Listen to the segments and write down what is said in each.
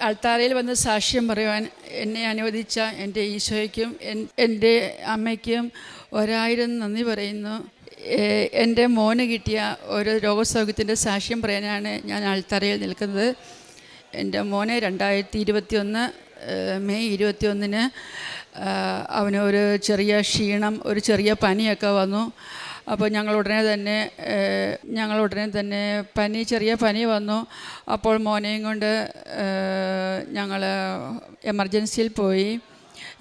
അൾത്താരയിൽ വന്ന് സാക്ഷ്യം പറയുവാൻ എന്നെ അനുവദിച്ച എന്റെ ഈശോയ്ക്കും എൻ- എന്റെ അമ്മയ്ക്കും ഒരായിരം നന്ദി പറയുന്നു. എന്റെ മോന് കിട്ടിയ ഒരു രോഗസൗഖ്യത്തിന്റെ സാക്ഷ്യം പറയാനാണ് ഞാൻ അൾത്താരയിൽ നിൽക്കുന്നത്. എന്റെ മോനെ രണ്ടായിരത്തി ഇരുപത്തി ഒന്ന് മെയ് ഇരുപത്തി ഒന്നിന് അവന് ഒരു ചെറിയ ക്ഷീണം ഒരു ചെറിയ പനിയൊക്കെ വന്നു. അപ്പോൾ ഞങ്ങൾ ഉടനെ തന്നെ ഞങ്ങൾ ഉടനെ തന്നെ പനി ചെറിയ പനി വന്നു. അപ്പോൾ മോനെയും കൊണ്ട് ഞങ്ങൾ എമർജൻസിയിൽ പോയി.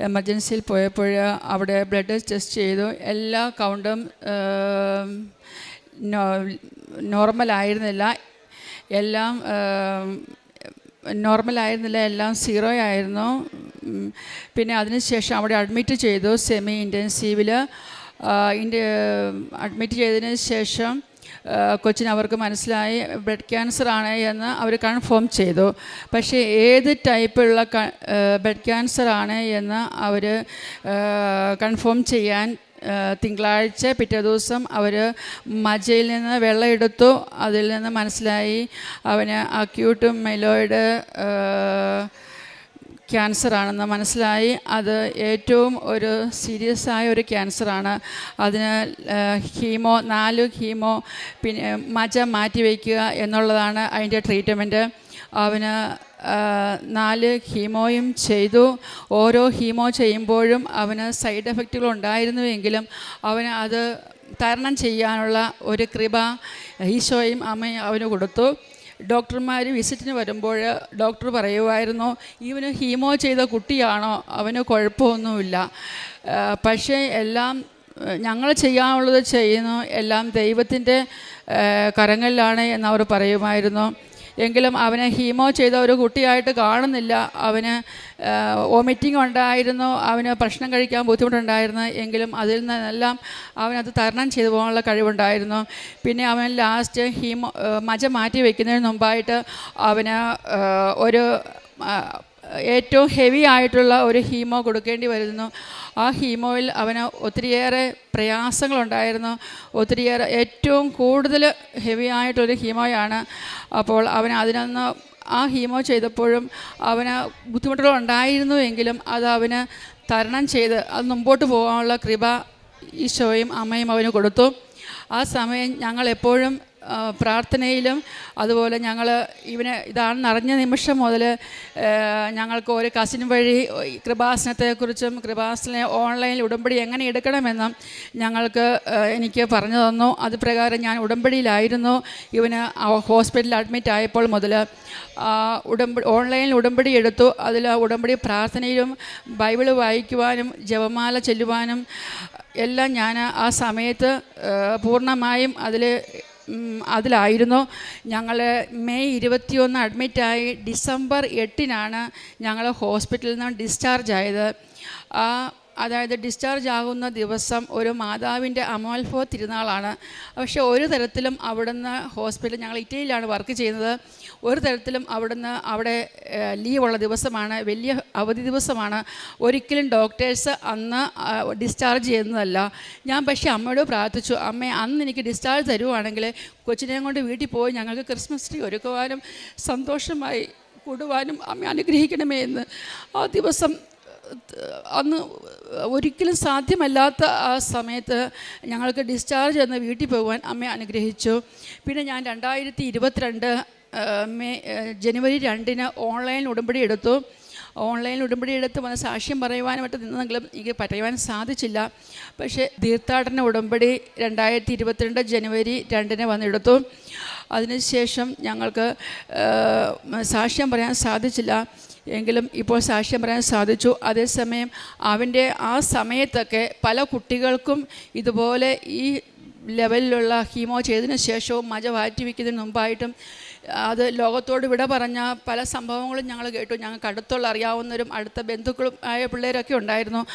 എമർജൻസിയിൽ പോയപ്പോൾ അവിടെ ബ്ലഡ് ടെസ്റ്റ് ചെയ്തു. എല്ലാ കൗണ്ടും നോർമലായിരുന്നില്ല എല്ലാം നോർമലായിരുന്നില്ല എല്ലാം സീറോ ആയിരുന്നു. പിന്നെ അതിനുശേഷം അവിടെ അഡ്മിറ്റ് ചെയ്തു സെമി ഇന്റൻസീവിൽ ഇന്റെ അഡ്മിറ്റ് ചെയ്തതിന് ശേഷം കൊച്ചിന് അവർക്ക് മനസ്സിലായി ബ്ലഡ് ക്യാൻസർ ആണ് എന്ന് അവർ കൺഫേം ചെയ്തു. പക്ഷേ ഏത് ടൈപ്പുള്ള ബ്ലഡ് ക്യാൻസർ ആണ് എന്ന് അവർ കൺഫേം ചെയ്യാൻ തിങ്കളാഴ്ച പിറ്റേ ദിവസം അവർ മജയിൽ നിന്ന് വെള്ളം എടുത്തു അതിൽ നിന്ന് മനസ്സിലായി അവന് അക്യൂട്ട് മെലോയിഡ് ക്യാൻസർ ആണെന്ന് മനസ്സിലായി. അത് ഏറ്റവും ഒരു സീരിയസ് ആയ ഒരു ക്യാൻസറാണ്. അതിന് ഹീമോ നാല് ഹീമോ പിന്നെ മജ മാറ്റി വയ്ക്കുക എന്നുള്ളതാണ് അതിന്റെ ട്രീറ്റ്മെന്റ്. അവന് നാല് ഹീമോയും ചെയ്തു. ഓരോ ഹീമോ ചെയ്യുമ്പോഴും അവന് സൈഡ് എഫക്റ്റുകൾ ഉണ്ടായിരുന്നുവെങ്കിലും അവന് അത് തരണം ചെയ്യാനുള്ള ഒരു കൃപ ഈശോയും അമ്മയും അവന് കൊടുത്തു. ഡോക്ടർമാർ വിസിറ്റിന് വരുമ്പോൾ ഡോക്ടർ പറയുമായിരുന്നു ഇവന് ഹീമോ ചെയ്ത കുട്ടിയാണോ? അവന് കുഴപ്പമൊന്നുമില്ല. പക്ഷേ എല്ലാം ഞങ്ങൾ ചെയ്യാനുള്ളത് ചെയ്യുന്നു. എല്ലാം ദൈവത്തിന്റെ കരങ്ങളിലാണ് എന്നവർ പറയുമായിരുന്നു. എങ്കിലും അവനെ ഹീമോ ചെയ്ത ഒരു കുട്ടിയായിട്ട് കാണുന്നില്ല. അവന് വോമിറ്റിംഗ് ഉണ്ടായിരുന്നു. അവന് ഭക്ഷണം കഴിക്കാൻ ബുദ്ധിമുട്ടുണ്ടായിരുന്നു. എങ്കിലും അതിൽ നിന്നെല്ലാം അവനത് തരണം ചെയ്തു പോകാനുള്ള കഴിവുണ്ടായിരുന്നു. പിന്നെ അവൻ ലാസ്റ്റ് ഹീമോ മജ മാറ്റി വയ്ക്കുന്നതിന് മുമ്പായിട്ട് അവന് ഒരു ഏറ്റവും ഹെവി ആയിട്ടുള്ള ഒരു ഹീമോ കൊടുക്കേണ്ടി വരുന്നു. ആ ഹീമോയിൽ അവന് ഒത്തിരിയേറെ പ്രയാസങ്ങളുണ്ടായിരുന്നു. ഒത്തിരിയേറെ ഏറ്റവും കൂടുതൽ ഹെവി ആയിട്ടൊരു ഹീമോയാണ് അപ്പോൾ അവൻ അതിനൊന്ന് ആ ഹീമോ ചെയ്തപ്പോഴും അവന് ബുദ്ധിമുട്ടുകൾ ഉണ്ടായിരുന്നു എങ്കിലും അത് അവന് തരണം ചെയ്ത് അത് മുമ്പോട്ട് പോകാനുള്ള കൃപ ഈശോയും അമ്മയും അവന് കൊടുത്തു. ആ സമയം ഞങ്ങൾ എപ്പോഴും പ്രാർത്ഥനയിലും അതുപോലെ ഞങ്ങൾ ഇവനെ ഇതാണെന്ന് അറിഞ്ഞ നിമിഷം മുതൽ ഞങ്ങൾക്ക് ഒരു കസിൻ വഴി കൃപാസനത്തെക്കുറിച്ചും കൃപാസന ഓൺലൈനിൽ ഉടമ്പടി എങ്ങനെ എടുക്കണമെന്നും ഞങ്ങൾക്ക് എനിക്ക് പറഞ്ഞു തന്നു. അത് പ്രകാരം ഞാൻ ഉടമ്പടിയിലായിരുന്നു. ഇവന് ഹോസ്പിറ്റലിൽ അഡ്മിറ്റ് ആയപ്പോൾ മുതൽ ഉടമ്പടി ഓൺലൈനിൽ ഉടമ്പടി എടുത്തു. അതിൽ ഉടമ്പടി പ്രാർത്ഥനയിലും ബൈബിൾ വായിക്കുവാനും ജപമാല ചെല്ലുവാനും എല്ലാം ഞാൻ ആ സമയത്ത് പൂർണമായും അതിൽ അതിലായിരുന്നു ഞങ്ങൾ മെയ് ഇരുപത്തിയൊന്ന് അഡ്മിറ്റായി. ഡിസംബർ എട്ടിനാണ് ഞങ്ങൾ ഹോസ്പിറ്റലിൽ നിന്ന് ഡിസ്ചാർജ് ആയത്. അതായത് ഡിസ്ചാർജ് ആകുന്ന ദിവസം ഒരു മാതാവിന്റെ അമോൽഫോ തിരുനാളാണ്. പക്ഷേ ഒരു തരത്തിലും അവിടുന്ന് ഹോസ്പിറ്റൽ ഞങ്ങൾ ഇറ്റലിയിലാണ് വർക്ക് ചെയ്യുന്നത്. ഒരു തരത്തിലും അവിടുന്ന് അവിടെ ലീവുള്ള ദിവസമാണ്. വലിയ അവധി ദിവസമാണ്. ഒരിക്കലും ഡോക്ടേഴ്സ് അന്ന് ഡിസ്ചാർജ് ചെയ്യുന്നതല്ല. ഞാൻ പക്ഷേ അമ്മയോട് പ്രാർത്ഥിച്ചു അമ്മ അന്ന് എനിക്ക് ഡിസ്ചാർജ് തരുവാണെങ്കിൽ കൊച്ചിനെയും കൊണ്ട് വീട്ടിൽ പോയി ഞങ്ങൾക്ക് ക്രിസ്മസ് ട്രീ ഒരുക്കുവാനും സന്തോഷമായി കൂടുവാനും അമ്മ അനുഗ്രഹിക്കണമേ എന്ന്. ആ ദിവസം അന്ന് ഒരിക്കലും സാധ്യമല്ലാത്ത ആ സമയത്ത് ഞങ്ങൾക്ക് ഡിസ്ചാർജ് എന്ന് വീട്ടിൽ പോകുവാൻ അമ്മ അനുഗ്രഹിച്ചു. പിന്നെ ഞാൻ രണ്ടായിരത്തി ഇരുപത്തിരണ്ട് മെയ് ജനുവരി രണ്ടിന് ഓൺലൈൻ ഉടമ്പടി എടുത്തു. ഓൺലൈൻ ഉടമ്പടി എടുത്ത് വന്ന് സാക്ഷ്യം പറയുവാനുമായിട്ട് നിന്നെങ്കിലും എനിക്ക് പറയുവാൻ സാധിച്ചില്ല. പക്ഷേ തീർത്ഥാടന ഉടമ്പടി രണ്ടായിരത്തി ഇരുപത്തിരണ്ട് ജനുവരി രണ്ടിന് വന്നെടുത്തു അതിനുശേഷം ഞങ്ങൾക്ക് സാക്ഷ്യം പറയാൻ സാധിച്ചില്ല. എങ്കിലും ഇപ്പോൾ സാക്ഷ്യം പറയാൻ സാധിച്ചു. അതേസമയം അവന്റെ ആ സമയത്തൊക്കെ പല കുട്ടികൾക്കും ഇതുപോലെ ഈ ലെവലിലുള്ള ഹീമോ ചെയ്തതിന് ശേഷവും മജ മാറ്റി വയ്ക്കുന്നതിന് മുമ്പായിട്ടും അത് ലോകത്തോട് വിട പറഞ്ഞ പല സംഭവങ്ങളും ഞങ്ങൾ കേട്ടു. ഞങ്ങൾക്ക് അടുത്തുള്ള അറിയാവുന്നവരും അടുത്ത ബന്ധുക്കളും ആയ പിള്ളേരൊക്കെ ഉണ്ടായിരുന്നു.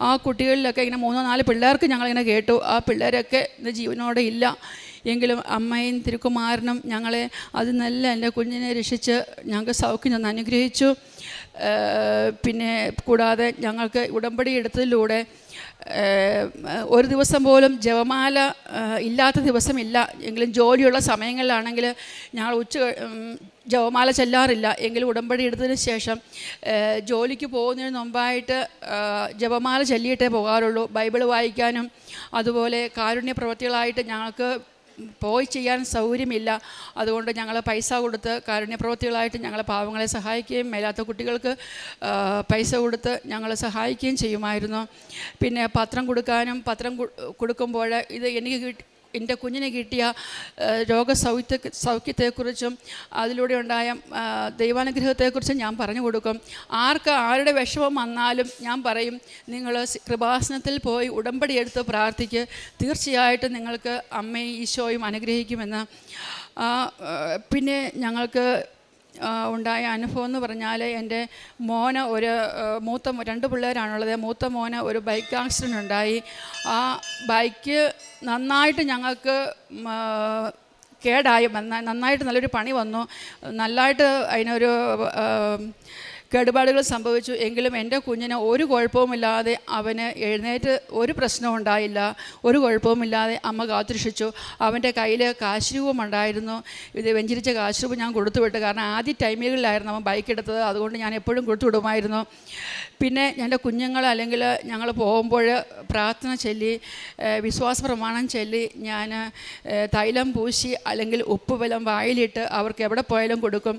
ആ കുട്ടികളിലൊക്കെ ഇങ്ങനെ മൂന്നോ നാല് പിള്ളേർക്ക് ഞങ്ങളിങ്ങനെ കേട്ടു. ആ പിള്ളേരൊക്കെ ഇന്ന് ജീവനോടെ ഇല്ല. എങ്കിലും അമ്മയും തിരുക്കുമാരനും ഞങ്ങളെ അത് നല്ല എന്റെ കുഞ്ഞിനെ രക്ഷിച്ച് ഞങ്ങൾക്ക് സൗഖ്യം തന്ന് അനുഗ്രഹിച്ചു. പിന്നെ കൂടാതെ ഞങ്ങൾക്ക് ഉടമ്പടി എടുത്തതിലൂടെ ഒരു ദിവസം പോലും ജപമാല ഇല്ലാത്ത ദിവസമില്ല. എങ്കിലും ജോലിയുള്ള സമയങ്ങളിലാണെങ്കിൽ ഞങ്ങൾ ഉച്ച ജപമാല ചെല്ലാറില്ല. എങ്കിലും ഉടമ്പടി എടുത്തതിന് ശേഷം ജോലിക്ക് പോകുന്നതിന് മുമ്പായിട്ട് ജപമാല ചൊല്ലിയിട്ടേ പോകാറുള്ളൂ. ബൈബിൾ വായിക്കാനും അതുപോലെ കാരുണ്യ പ്രവൃത്തികളായിട്ട് ഞങ്ങൾക്ക് പോയി ചെയ്യാൻ സൗകര്യമില്ല. അതുകൊണ്ട് ഞങ്ങൾ പൈസ കൊടുത്ത് കാരുണ്യ പ്രവൃത്തികളായിട്ട് ഞങ്ങൾ പാവങ്ങളെ സഹായിക്കുകയും മേലാത്ത കുട്ടികൾക്ക് പൈസ കൊടുത്ത് ഞങ്ങൾ സഹായിക്കുകയും ചെയ്യുമായിരുന്നു. പിന്നെ പത്രം കൊടുക്കാനും പത്രം കൊടുക്കുമ്പോൾ ഇത് എനിക്ക് എന്റെ കുഞ്ഞിനെ കിട്ടിയ രോഗ രോഗസൗഖ്യ സൗഖ്യത്തെക്കുറിച്ചും അതിലൂടെ ഉണ്ടായ ദൈവാനുഗ്രഹത്തെക്കുറിച്ചും ഞാൻ പറഞ്ഞു കൊടുക്കും. ആർക്ക് ആരുടെ വിഷമം വന്നാലും ഞാൻ പറയും നിങ്ങൾ കൃപാസനത്തിൽ പോയി ഉടമ്പടി എടുത്ത് പ്രാർത്ഥിക്ക്. തീർച്ചയായിട്ടും നിങ്ങൾക്ക് അമ്മയും ഈശോയും അനുഗ്രഹിക്കുമെന്ന്. പിന്നെ ഞങ്ങൾക്ക് ഉണ്ടായ അനുഭവം എന്ന് പറഞ്ഞാൽ എന്റെ മോന് ഒരു മൂത്ത രണ്ട് പിള്ളേരാണുള്ളത്. മൂത്ത മോന് ഒരു ബൈക്ക് ആക്സിഡന്റ് ഉണ്ടായി. ആ ബൈക്ക് നന്നായിട്ട് ഞങ്ങൾക്ക് കേടായി. നന്നായിട്ട് നല്ലൊരു പണി വന്നു. നല്ലതായിട്ട് അതിനൊരു കേടുപാടുകൾ സംഭവിച്ചു. എങ്കിലും എന്റെ കുഞ്ഞിന് ഒരു കുഴപ്പവുമില്ലാതെ അവന് എഴുന്നേറ്റ് ഒരു പ്രശ്നവും ഉണ്ടായില്ല. ഒരു കുഴപ്പവുമില്ലാതെ അമ്മ കാത്തിരക്ഷിച്ചു. അവന്റെ കയ്യിൽ കാശുരൂപം ഉണ്ടായിരുന്നു ഇത് വെഞ്ചിരിച്ച കാശുരൂപം ഞാൻ കൊടുത്തുവിട്ടു. കാരണം ആദ്യ ടൈമുകളിലായിരുന്നു അവൻ ബൈക്ക് എടുത്തത്. അതുകൊണ്ട് ഞാൻ എപ്പോഴും കൊടുത്തുവിടുമായിരുന്നു. പിന്നെ എന്റെ കുഞ്ഞുങ്ങൾ അല്ലെങ്കിൽ ഞങ്ങൾ പോകുമ്പോൾ പ്രാർത്ഥന ചൊല്ലി വിശ്വാസ പ്രമാണം ചൊല്ലി ഞാൻ തൈലം പൂശി അല്ലെങ്കിൽ ഉപ്പ് ബലം വായിലിട്ട് അവർക്ക് എവിടെ പോയാലും കൊടുക്കും.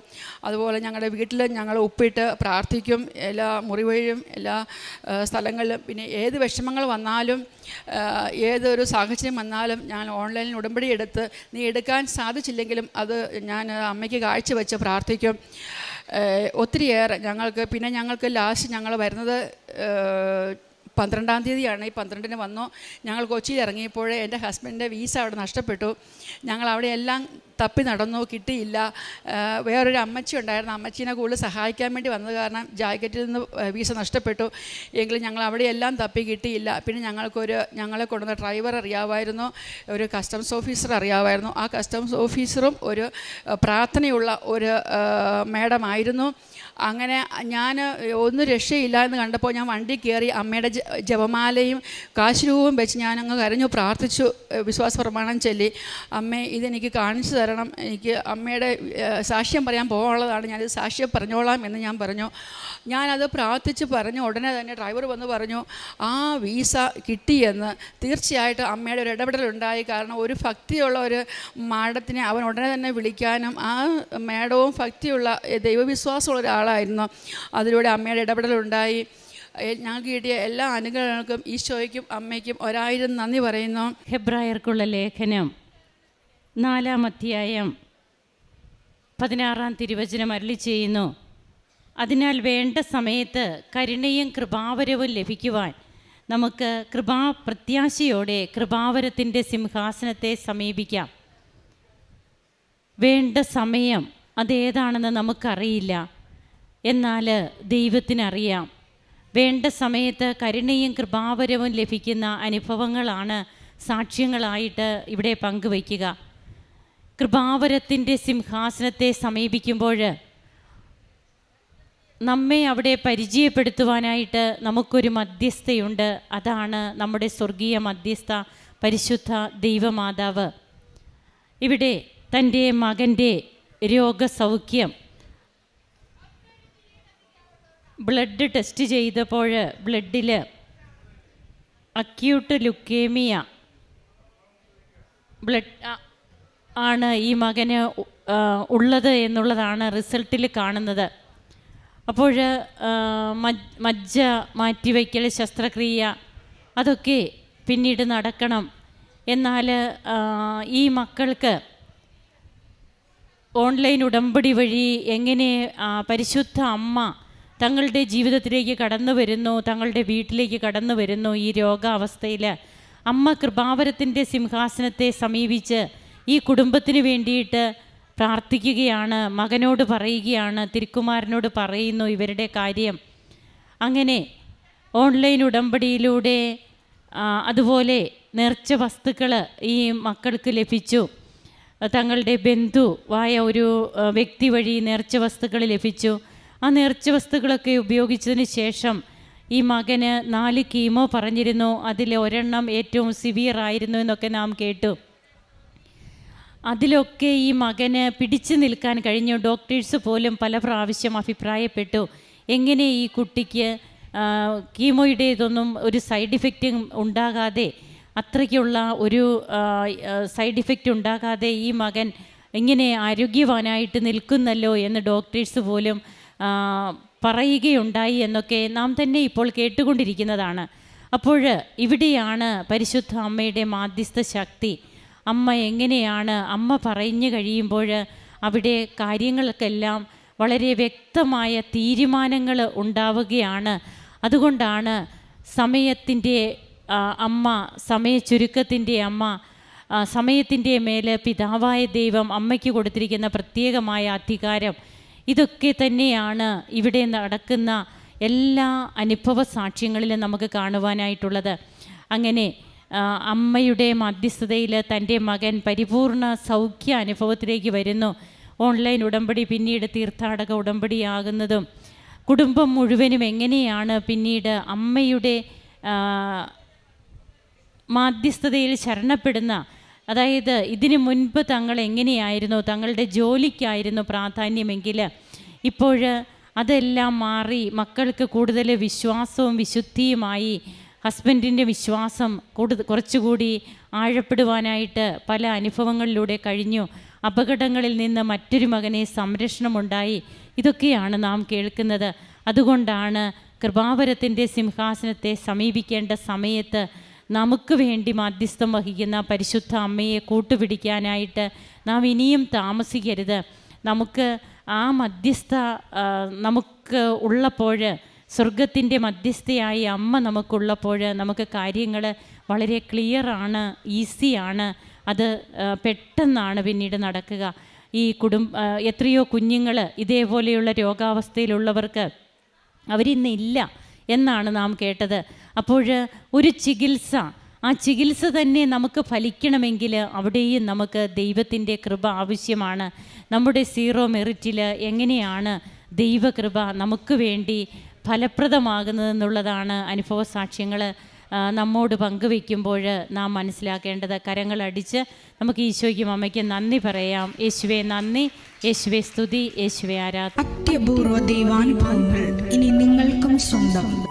അതുപോലെ ഞങ്ങളുടെ വീട്ടിൽ ഞങ്ങൾ ഉപ്പിട്ട് പ്രാർത്ഥിക്കും. എല്ലാ മുറിവഴിയും എല്ലാ സ്ഥലങ്ങളിലും പിന്നെ ഏത് വിഷമങ്ങൾ വന്നാലും ഏതൊരു സാഹചര്യം വന്നാലും ഞാൻ ഓൺലൈനിൽ ഉടമ്പടി എടുത്ത് നീ എടുക്കാൻ സാധിച്ചില്ലെങ്കിലും അത് ഞാൻ അമ്മയ്ക്ക് കാഴ്ചവെച്ച് പ്രാർത്ഥിക്കും. ഒത്തിരിയേറെ ഞങ്ങൾക്ക് പിന്നെ ഞങ്ങൾക്ക് ലാസ്റ്റ് ഞങ്ങൾ വരുന്നത് പന്ത്രണ്ടാം തീയതിയാണ്. ഈ പന്ത്രണ്ടിന് വന്നു. ഞങ്ങൾ കൊച്ചിയിൽ ഇറങ്ങിയപ്പോൾ എന്റെ ഹസ്ബൻഡിന്റെ വീസ അവിടെ നഷ്ടപ്പെട്ടു. ഞങ്ങൾ അവിടെ എല്ലാം തപ്പി നടന്നു. കിട്ടിയില്ല. വേറൊരു അമ്മച്ചി ഉണ്ടായിരുന്നു. അമ്മച്ചീനെ കൂടുതൽ സഹായിക്കാൻ വേണ്ടി വന്നത് കാരണം ജാക്കറ്റിൽ നിന്ന് വീസ നഷ്ടപ്പെട്ടു. എങ്കിലും ഞങ്ങൾ അവിടെയെല്ലാം തപ്പി കിട്ടിയില്ല. പിന്നെ ഞങ്ങൾക്കൊരു ഞങ്ങളെ കൊണ്ടുവന്ന ഡ്രൈവർ അറിയാമായിരുന്നു. ഒരു കസ്റ്റംസ് ഓഫീസർ അറിയാമായിരുന്നു. ആ കസ്റ്റംസ് ഓഫീസറും ഒരു പ്രാർത്ഥനയുള്ള ഒരു മാഡമായിരുന്നു അങ്ങനെ ഞാൻ ഒന്നും രക്ഷയില്ല എന്ന് കണ്ടപ്പോൾ ഞാൻ വണ്ടി കയറി അമ്മയുടെ ജപമാലയും കാശുരൂപവും വെച്ച് ഞാനങ്ങ് കരഞ്ഞു പ്രാർത്ഥിച്ചു വിശ്വാസ പ്രമാണം ചൊല്ലി. അമ്മേ ഇതെനിക്ക് കാണിച്ചു തരണം. എനിക്ക് അമ്മയുടെ സാക്ഷ്യം പറയാൻ പോകാനുള്ളതാണ്. ഞാനിത് സാക്ഷ്യം പറഞ്ഞോളാം എന്ന് ഞാൻ പറഞ്ഞു. ഞാനത് പ്രാർത്ഥിച്ച് പറഞ്ഞു ഉടനെ തന്നെ ഡ്രൈവർ വന്ന് പറഞ്ഞു ആ വീസ കിട്ടിയെന്ന്. തീർച്ചയായിട്ടും അമ്മയുടെ ഒരു ഇടപെടലുണ്ടായി. കാരണം ഒരു ഭക്തിയുള്ള ഒരു മാഡത്തിനെ അവൻ ഉടനെ തന്നെ വിളിക്കാനും ആ മേഡവും ഭക്തിയുള്ള ദൈവവിശ്വാസമുള്ള ദൈവവിശ്വാസമുള്ള ഒരാളായിരുന്നു. അതിലൂടെ അമ്മയുടെ ഇടപെടലുണ്ടായി. ഞാൻ കിട്ടിയ എല്ലാ അനുഗ്രഹങ്ങൾക്കും ഈശോയ്ക്കും അമ്മയ്ക്കും ഒരായിരം നന്ദി പറയുന്നു. ഹെബ്രായർക്കുള്ള ലേഖനം നാലാം അധ്യായം പതിനാറാം തിരുവചനം അരളി ചെയ്യുന്നു. അതിനാൽ വേണ്ട സമയത്ത് കരുണയും കൃപാവരവും ലഭിക്കുവാൻ നമുക്ക് കൃപാ പ്രത്യാശയോടെ കൃപാവരത്തിന്റെ സിംഹാസനത്തെ സമീപിക്കാം. വേണ്ട സമയം അതേതാണെന്ന് നമുക്കറിയില്ല. എന്നാൽ ദൈവത്തിനറിയാം വേണ്ട സമയത്ത് കരുണയും കൃപാവരവും ലഭിക്കുന്ന അനുഭവങ്ങളാണ് സാക്ഷ്യങ്ങളായിട്ട് ഇവിടെ പങ്കുവയ്ക്കുക. കൃപാവരത്തിന്റെ സിംഹാസനത്തെ സമീപിക്കുമ്പോൾ നമ്മെ അവിടെ പരിചയപ്പെടുത്തുവാനായിട്ട് നമുക്കൊരു മധ്യസ്ഥയുണ്ട്. അതാണ് നമ്മുടെ സ്വർഗീയ മധ്യസ്ഥ പരിശുദ്ധ ദൈവമാതാവ്. ഇവിടെ തന്റെ മകന്റെ രോഗസൗഖ്യം ബ്ലഡ് ടെസ്റ്റ് ചെയ്തപ്പോൾ ബ്ലഡിൽ അക്യൂട്ട് ലുക്കേമിയ. ബ്ലഡ് ആണ് ഈ മകന് ഉള്ളത് എന്നുള്ളതാണ് റിസൾട്ടിൽ കാണുന്നത്. അപ്പോൾ മജ്ജ മാറ്റിവയ്ക്കൽ ശസ്ത്രക്രിയ അതൊക്കെ പിന്നീട് നടക്കണം. എന്നാൽ ഈ മക്കൾക്ക് ഓൺലൈൻ ഉടമ്പടി വഴി എങ്ങനെ പരിശുദ്ധ അമ്മ തങ്ങളുടെ ജീവിതത്തിലേക്ക് കടന്നു വരുന്നു തങ്ങളുടെ വീട്ടിലേക്ക് കടന്നു വരുന്നു ഈ രോഗാവസ്ഥയിൽ അമ്മ കൃപാവരത്തിന്റെ സിംഹാസനത്തെ സമീപിച്ച് ഈ കുടുംബത്തിന് വേണ്ടിയിട്ട് പ്രാർത്ഥിക്കുകയാണ് മകനോട് പറയുകയാണ് തിരുക്കുമാരനോട് പറയുന്നു ഇവരുടെ കാര്യം. അങ്ങനെ ഓൺലൈൻ ഉടമ്പടിയിലൂടെ അതുപോലെ നേർച്ച വസ്തുക്കൾ ഈ മക്കൾക്ക് ലഭിച്ചു. തങ്ങളുടെ ബന്ധുവായ ഒരു വ്യക്തി വഴി നേർച്ച വസ്തുക്കൾ ലഭിച്ചു. ആ നേർച്ച വസ്തുക്കളൊക്കെ ഉപയോഗിച്ചതിന് ശേഷം ഈ മകന് നാല് കീമോ പറഞ്ഞിരുന്നു. അതിൽ ഒരെണ്ണം ഏറ്റവും സിവിയർ ആയിരുന്നു എന്നൊക്കെ നാം കേട്ടു. അതിലൊക്കെ ഈ മകന് പിടിച്ചു നിൽക്കാൻ കഴിഞ്ഞു. ഡോക്ടേഴ്സ് പോലും പല പ്രാവശ്യം അഭിപ്രായപ്പെട്ടു. എങ്ങനെ ഈ കുട്ടിക്ക് കീമോയുടെ ഇതൊന്നും ഒരു സൈഡ് ഇഫക്റ്റ് ഉണ്ടാകാതെ അത്രയ്ക്കുള്ള ഒരു സൈഡ് ഇഫക്റ്റ് ഉണ്ടാകാതെ ഈ മകൻ ഇങ്ങനെ ആരോഗ്യവാനായിട്ട് നിൽക്കുന്നല്ലോ എന്ന് ഡോക്ടേഴ്സ് പോലും പറയുകയുണ്ടായി എന്നൊക്കെ നാം തന്നെ ഇപ്പോൾ കേട്ടുകൊണ്ടിരിക്കുന്നതാണ്. അപ്പോൾ ഇവിടെയാണ് പരിശുദ്ധ അമ്മയുടെ മാധ്യസ്ഥ ശക്തി. അമ്മ എങ്ങനെയാണ്? അമ്മ പറഞ്ഞു കഴിയുമ്പോൾ അവിടെ കാര്യങ്ങൾക്കെല്ലാം വളരെ വ്യക്തമായ തീരുമാനങ്ങൾ ഉണ്ടാവുകയാണ്. അതുകൊണ്ടാണ് സമയത്തിന്റെ അമ്മ സമയ ചുരുക്കത്തിന്റെ അമ്മ സമയത്തിന്റെ മേലെ പിതാവായ ദൈവം അമ്മയ്ക്ക് കൊടുത്തിരിക്കുന്ന പ്രത്യേകമായ അധികാരം ഇതൊക്കെ തന്നെയാണ് ഇവിടെ നടക്കുന്ന എല്ലാ അനുഭവ സാക്ഷ്യങ്ങളിലും നമുക്ക് കാണുവാനായിട്ടുള്ളത്. അങ്ങനെ അമ്മയുടെ മധ്യസ്ഥതയിൽ തന്റെ മകൻ പരിപൂർണ സൗഖ്യ അനുഭവത്തിലേക്ക് വരുന്നു. ഓൺലൈൻ ഉടമ്പടി പിന്നീട് തീർത്ഥാടക ഉടമ്പടിയാകുന്നതും കുടുംബം മുഴുവനും എങ്ങനെയാണ് പിന്നീട് അമ്മയുടെ മാധ്യസ്ഥതയിൽ ശരണപ്പെടുന്ന അതായത് ഇതിനു മുൻപ് തങ്ങൾ എങ്ങനെയായിരുന്നു? തങ്ങളുടെ ജോലിക്കായിരുന്നു പ്രാധാന്യമെങ്കിൽ ഇപ്പോൾ അതെല്ലാം മാറി മക്കൾക്ക് കൂടുതൽ വിശ്വാസവും വിശുദ്ധിയുമായി ഹസ്ബൻഡിന്റെ വിശ്വാസം കൂടുതൽ കുറച്ചുകൂടി ആഴപ്പെടുവാനായിട്ട് പല അനുഭവങ്ങളിലൂടെ കഴിഞ്ഞു. അപകടങ്ങളിൽ നിന്ന് മറ്റൊരു മകനെ സംരക്ഷണമുണ്ടായി. ഇതൊക്കെയാണ് നാം കേൾക്കുന്നത്. അതുകൊണ്ടാണ് കൃപാവരത്തിന്റെ സിംഹാസനത്തെ സമീപിക്കേണ്ട സമയത്ത് നമുക്ക് വേണ്ടി മാധ്യസ്ഥം വഹിക്കുന്ന പരിശുദ്ധ അമ്മയെ കൂട്ടുപിടിക്കാനായിട്ട് നാം ഇനിയും താമസിക്കരുത്. നമുക്ക് ആ മധ്യസ്ഥ നമുക്ക് ഉള്ളപ്പോൾ സ്വർഗത്തിന്റെ മധ്യസ്ഥയായി അമ്മ നമുക്കുള്ളപ്പോൾ നമുക്ക് കാര്യങ്ങൾ വളരെ ക്ലിയറാണ് ഈസിയാണ് അത് പെട്ടെന്നാണ് പിന്നീട് നടക്കുക. ഈ കുടുംബ എത്രയോ കുഞ്ഞുങ്ങൾ ഇതേപോലെയുള്ള രോഗാവസ്ഥയിലുള്ളവർക്ക് അവരിന്നില്ല എന്നാണ് നാം കേട്ടത്. അപ്പോൾ ഒരു ചികിത്സ. ആ ചികിത്സ തന്നെ നമുക്ക് ഫലിക്കണമെങ്കിൽ അവിടെയും നമുക്ക് ദൈവത്തിന്റെ കൃപ ആവശ്യമാണ്. നമ്മുടെ സീറോ മെറിറ്റിൽ എങ്ങനെയാണ് ദൈവകൃപ നമുക്ക് വേണ്ടി ഫലപ്രദമാകുന്നതെന്നുള്ളതാണ് അനുഭവ സാക്ഷ്യങ്ങൾ നമ്മോട് പങ്കുവെക്കുമ്പോൾ നാം മനസ്സിലാക്കേണ്ടത്. കരങ്ങളടിച്ച് നമുക്ക് ഈശോയ്ക്കും അമ്മയ്ക്കും നന്ദി പറയാം. യേശുവെ നന്ദി. യേശുവെ സ്തുതി. യേശുവെ ആരാധന. അത്യപൂർവ ദൈവാനുഭവങ്ങൾ ഇനി നിങ്ങൾക്കും സ്വന്തം.